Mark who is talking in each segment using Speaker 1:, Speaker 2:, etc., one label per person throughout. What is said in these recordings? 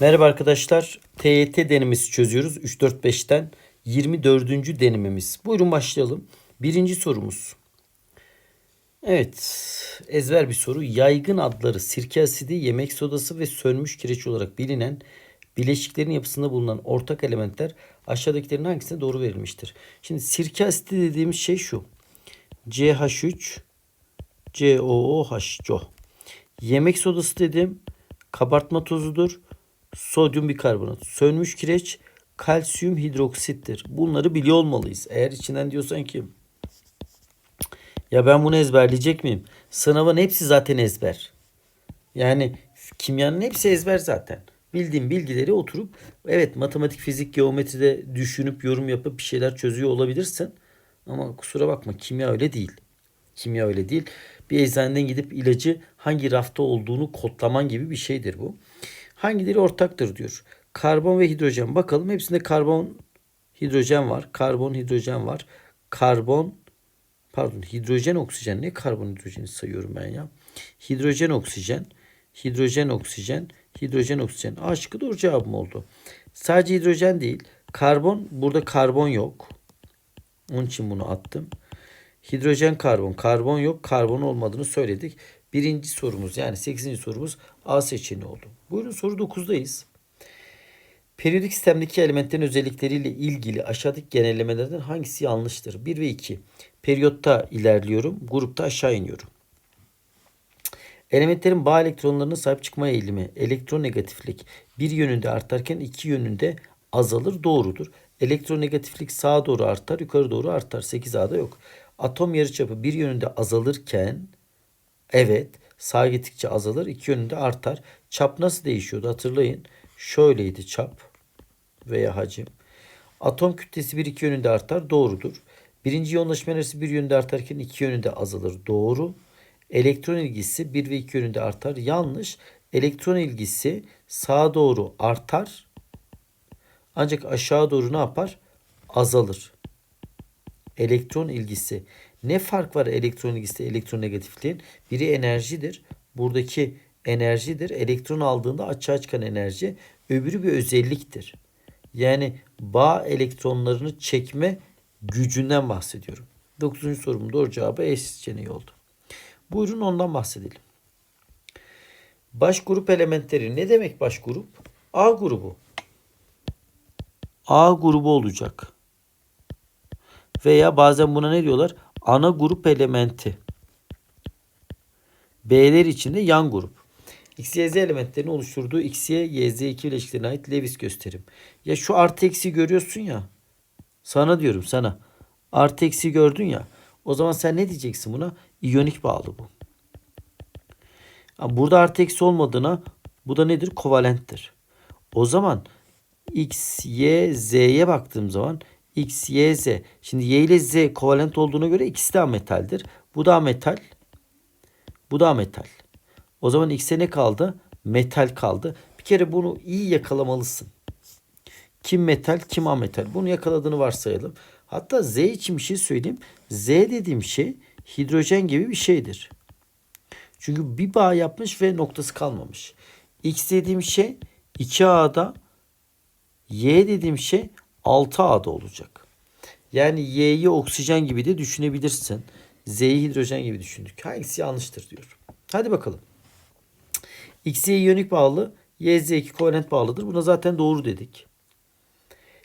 Speaker 1: Merhaba arkadaşlar. TYT denemesi çözüyoruz. 3-4-5'ten 24. denememiz. Buyurun başlayalım. Birinci sorumuz. Evet. Ezber bir soru. Yaygın adları sirke asidi, yemek sodası ve sönmüş kireç olarak bilinen bileşiklerin yapısında bulunan ortak elementler aşağıdakilerin hangisine doğru verilmiştir? Şimdi sirke asidi dediğimiz şey şu. CH3 COOH CO. Yemek sodası dedim. Kabartma tozudur. Sodyum bikarbonat. Sönmüş kireç kalsiyum hidroksittir. Bunları biliyor olmalıyız. Eğer içinden diyorsan ki ya ben bunu ezberleyecek miyim? Sınavın hepsi zaten ezber. Yani kimyanın hepsi ezber zaten. Bildiğin bilgileri oturup evet matematik, fizik, geometride düşünüp yorum yapıp bir şeyler çözüyor olabilirsin. Ama kusura bakma kimya öyle değil. Kimya öyle değil. Bir eczaneden gidip ilacı hangi rafta olduğunu kodlaman gibi bir şeydir bu. Hangileri ortaktır diyor. Karbon ve hidrojen. Bakalım hepsinde karbon, hidrojen var. Karbon, hidrojen var. Karbon, pardon hidrojen, oksijen. Ne karbon, hidrojeni sayıyorum ben ya. Hidrojen, oksijen. Hidrojen, oksijen. Hidrojen, oksijen. A şıkkı doğru cevabım oldu. Sadece hidrojen değil. Karbon, burada karbon yok. Onun için bunu attım. Hidrojen, karbon. Karbon yok. Karbon olmadığını söyledik. Birinci sorumuz yani 8. sorumuz A seçeneği oldu. Buyurun soru 9'dayız. Periyodik sistemdeki elementlerin özellikleriyle ilgili aşağıdaki genellemelerden hangisi yanlıştır? 1 ve 2. Periyotta ilerliyorum. Grupta aşağı iniyorum. Elementlerin bağ elektronlarına sahip çıkma eğilimi, elektronegatiflik bir yönünde artarken iki yönünde azalır doğrudur. Elektronegatiflik sağa doğru artar, yukarı doğru artar. 8A'da yok. Atom yarıçapı bir yönünde azalırken evet sağa gittikçe azalır, iki yönünde artar. Çap nasıl değişiyordu hatırlayın. Şöyleydi çap veya hacim. Atom kütlesi bir iki yönünde artar doğrudur. Birinci yoğunlaşma enerjisi bir yönünde artarken iki yönünde azalır doğru. Elektron ilgisi bir ve iki yönünde artar yanlış. Elektron ilgisi sağa doğru artar ancak aşağı doğru ne yapar? Azalır. Elektron ilgisi. Ne fark var elektron ilgisi elektronegatifliğin? Biri enerjidir. Buradaki enerjidir. Elektron aldığında açığa çıkan enerji. Öbürü bir özelliktir. Yani bağ elektronlarını çekme gücünden bahsediyorum. 9. sorumun doğru cevabı E seçeneği oldu. Buyurun ondan bahsedelim. Baş grup elementleri ne demek baş grup? A grubu. A grubu olacak. Veya bazen buna ne diyorlar? Ana grup elementi. B'ler içinde yan grup. X, Y, Z elementlerini oluşturduğu X, Y, Y, Z iki bileşiklerine ait Lewis gösterim. Ya şu artı eksi görüyorsun ya. Sana diyorum sana. Artı eksi gördün ya. O zaman sen ne diyeceksin buna? İyonik bağlı bu. Burada artı eksi olmadığına bu da nedir? Kovalenttir. O zaman X, Y, Z'ye baktığım zaman X, Y, Z. Şimdi Y ile Z kovalent olduğuna göre ikisi de metaldir. Bu da metal. Bu da metal. O zaman X'e ne kaldı? Metal kaldı. Bir kere bunu iyi yakalamalısın. Kim metal, kim ametal. Bunu yakaladığını varsayalım. Hatta Z için bir şey söyleyeyim. Z dediğim şey hidrojen gibi bir şeydir. Çünkü bir bağ yapmış ve noktası kalmamış. X dediğim şey 2A'da Y dediğim şey 6A'da olacak. Yani Y'yi oksijen gibi de düşünebilirsin. Z'yi hidrojen gibi düşündük. Hangisi yanlıştır diyor. Hadi bakalım. X'ye iyonik bağlı. Y, Z2 kovalent bağlıdır. Buna zaten doğru dedik.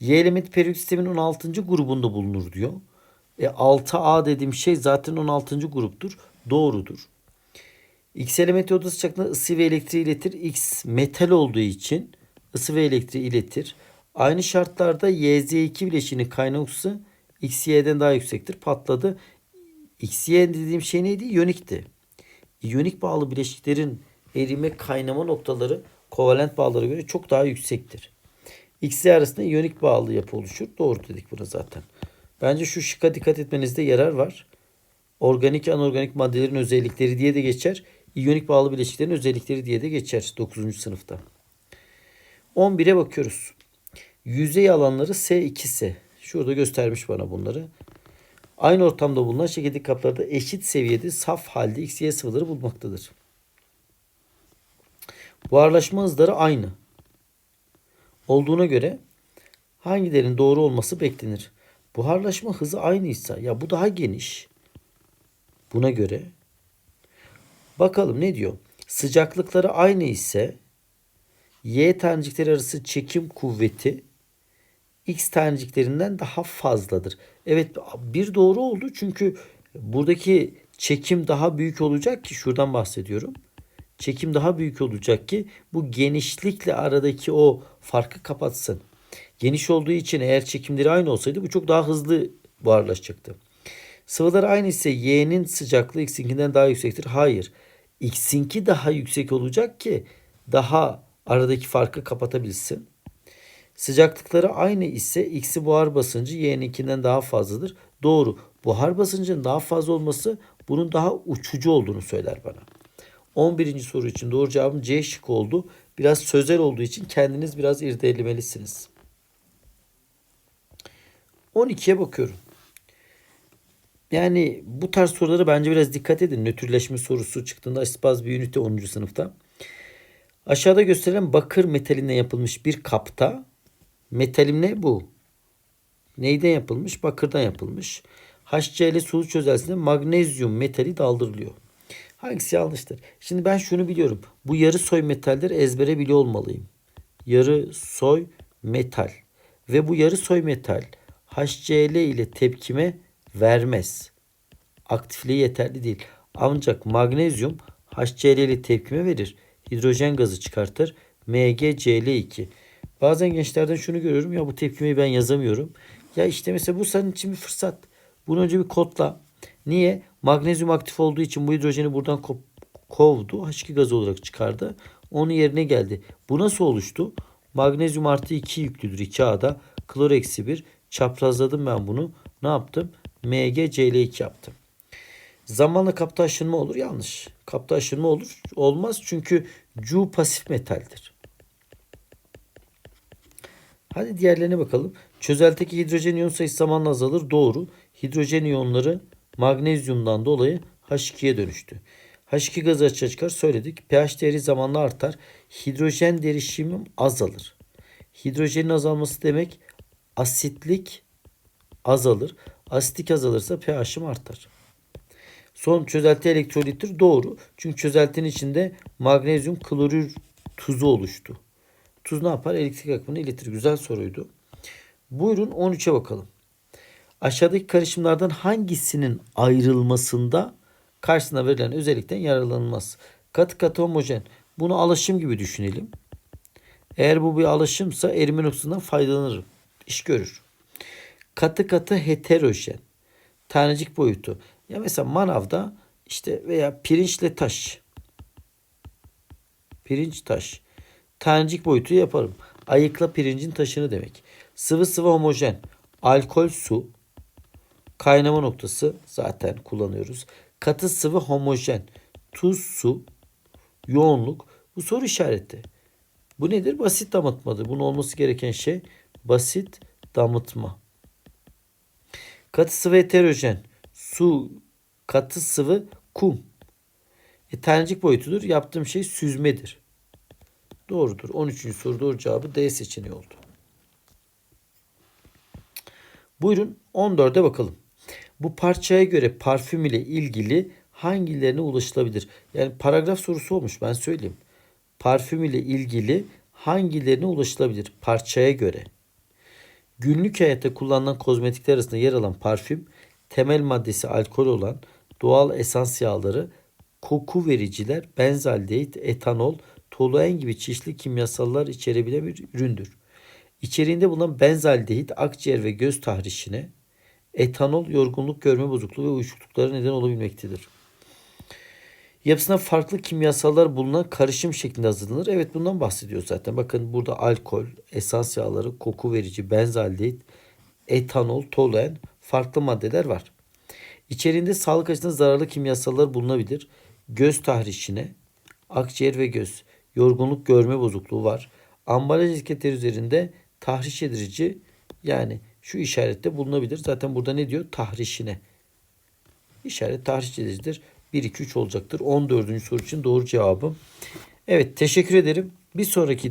Speaker 1: Y elementi periyodik sistemin 16. grubunda bulunur diyor. E 6A dediğim şey zaten 16. gruptur. Doğrudur. X elementi oda sıcaklığında ısı ve elektriği iletir. X metal olduğu için ısı ve elektriği iletir. Aynı şartlarda YZ2 bileşiğinin kaynak ısı XY'den daha yüksektir. Patladı. XY dediğim şey neydi? İyonikti. İyonik bağlı bileşiklerin erime kaynama noktaları kovalent bağlara göre çok daha yüksektir. XY arasında iyonik bağlı yapı oluşur. Doğru dedik buna zaten. Bence şu şıkka dikkat etmenizde yarar var. Organik anorganik maddelerin özellikleri diye de geçer. İyonik bağlı bileşiklerin özellikleri diye de geçer 9. sınıfta. 11'e bakıyoruz. Yüzey alanları S2S. Şurada göstermiş bana bunları. Aynı ortamda bulunan çekirdek kaplarda eşit seviyede saf halde X, Y sıvıları bulmaktadır. Buharlaşma hızları aynı. olduğuna göre hangilerinin doğru olması beklenir? Buharlaşma hızı aynıysa ya bu daha geniş. Buna göre bakalım ne diyor? Sıcaklıkları aynı ise Y tanecikleri arası çekim kuvveti X taneciklerinden daha fazladır. Evet bir doğru oldu çünkü buradaki çekim daha büyük olacak ki şuradan bahsediyorum. Çekim daha büyük olacak ki bu genişlikle aradaki o farkı kapatsın. Geniş olduğu için eğer çekimleri aynı olsaydı bu çok daha hızlı buharlaşacaktı. Sıvılar aynı ise Y'nin sıcaklığı X'inkinden daha yüksektir. Hayır. X'inki daha yüksek olacak ki daha aradaki farkı kapatabilsin. Sıcaklıkları aynı ise X'i buhar basıncı Y'ninkinden daha fazladır. Doğru. Buhar basıncının daha fazla olması bunun daha uçucu olduğunu söyler bana. 11. soru için doğru cevabım C şık oldu. Biraz sözel olduğu için kendiniz biraz irdelemelisiniz. 12'ye bakıyorum. Yani bu tarz sorulara bence biraz dikkat edin. Nötrleşme sorusu çıktığında Aspaz bir ünite 10. sınıfta. Aşağıda gösterilen bakır metalinden yapılmış bir kapta metalim ne bu? Neyden yapılmış? Bakırdan yapılmış. HCl sulu çözelsinde magnezyum metali daldırılıyor. Hangisi yanlıştır? Şimdi ben şunu biliyorum. Bu yarı soy metalleri ezbere biliyor olmalıyım. Yarı soy metal. Ve bu yarı soy metal HCl ile tepkime vermez. Aktifliği yeterli değil. Ancak magnezyum HCl ile tepkime verir. Hidrojen gazı çıkartır. MgCl2. Bazen gençlerden şunu görüyorum. Ya bu tepkimeyi ben yazamıyorum. Ya işte mesela bu senin için bir fırsat. Bunu önce bir kodla. Niye? Magnezyum aktif olduğu için bu hidrojeni buradan ko- kovdu. H2 gazı olarak çıkardı. Onun yerine geldi. Bu nasıl oluştu? Magnezyum artı 2 yüklüdür 2A'da. Klor eksi 1. Çaprazladım ben bunu. Ne yaptım? MgCl2 yaptım. Zamanla kapta aşınma olur. Yanlış. Kapta aşınma olur. Olmaz çünkü Cu pasif metaldir. Hadi diğerlerine bakalım. Çözeltideki hidrojen iyon sayısı zamanla azalır. Doğru. Hidrojen iyonları magnezyumdan dolayı H2'ye dönüştü. H2 gazı açığa çıkar söyledik. pH değeri zamanla artar. Hidrojen derişimim azalır. Hidrojenin azalması demek asitlik azalır. Asitlik azalırsa pH'im artar. Son çözelti elektrolittir. Doğru. Çünkü çözeltinin içinde magnezyum klorür tuzu oluştu. Tuz ne yapar? Elektrik akımını iletir. Güzel soruydu. Buyurun 13'e bakalım. Aşağıdaki karışımlardan hangisinin ayrılmasında karşısına verilen özellikten yararlanılmaz? Katı katı homojen. Bunu alaşım gibi düşünelim. Eğer bu bir alaşımsa erime noktasından faydalanırım. İş görür. Katı katı heterojen. Tanecik boyutu. Ya mesela manavda işte veya pirinçle taş. Pirinç taş. Tanecik boyutu yaparım. Ayıkla pirincin taşını demek. Sıvı sıvı homojen. Alkol su. Kaynama noktası zaten kullanıyoruz. Katı sıvı homojen. Tuz su. Yoğunluk. Bu soru işareti. Bu nedir? Basit damıtmadır. Bunun olması gereken şey basit damıtma. Katı sıvı heterojen. Su, katı sıvı, kum. E, tanecik boyutudur. Yaptığım şey süzmedir. Doğrudur. 13. soru doğru cevabı D seçeneği oldu. Buyurun 14'e bakalım. Bu parçaya göre parfüm ile ilgili hangilerine ulaşılabilir? Yani paragraf sorusu olmuş ben söyleyeyim. Parfüm ile ilgili hangilerine ulaşılabilir? Parçaya göre. Günlük hayatta kullanılan kozmetikler arasında yer alan parfüm, temel maddesi alkol olan doğal esans yağları, koku vericiler, benzaldehit, etanol, toluen gibi çeşitli kimyasallar içerebilen bir üründür. İçeriğinde bulunan benzaldehit akciğer ve göz tahrişine, etanol yorgunluk görme bozukluğu ve uyuşukluklara neden olabilmektedir. Yapısında farklı kimyasallar bulunan karışım şeklinde hazırlanır. Evet bundan bahsediyor zaten. Bakın burada alkol, esans yağları, koku verici, benzaldehit, etanol, toluen farklı maddeler var. İçeriğinde sağlık açısından zararlı kimyasallar bulunabilir. Göz tahrişine, akciğer ve göz, yorgunluk görme bozukluğu var. Ambalaj etiketleri üzerinde tahriş edici yani şu işarette bulunabilir. Zaten burada ne diyor? Tahrişine. İşaret tahriş edicidir. 1, 2, 3 olacaktır. 14. soru için doğru cevabım. Evet teşekkür ederim. Bir sonraki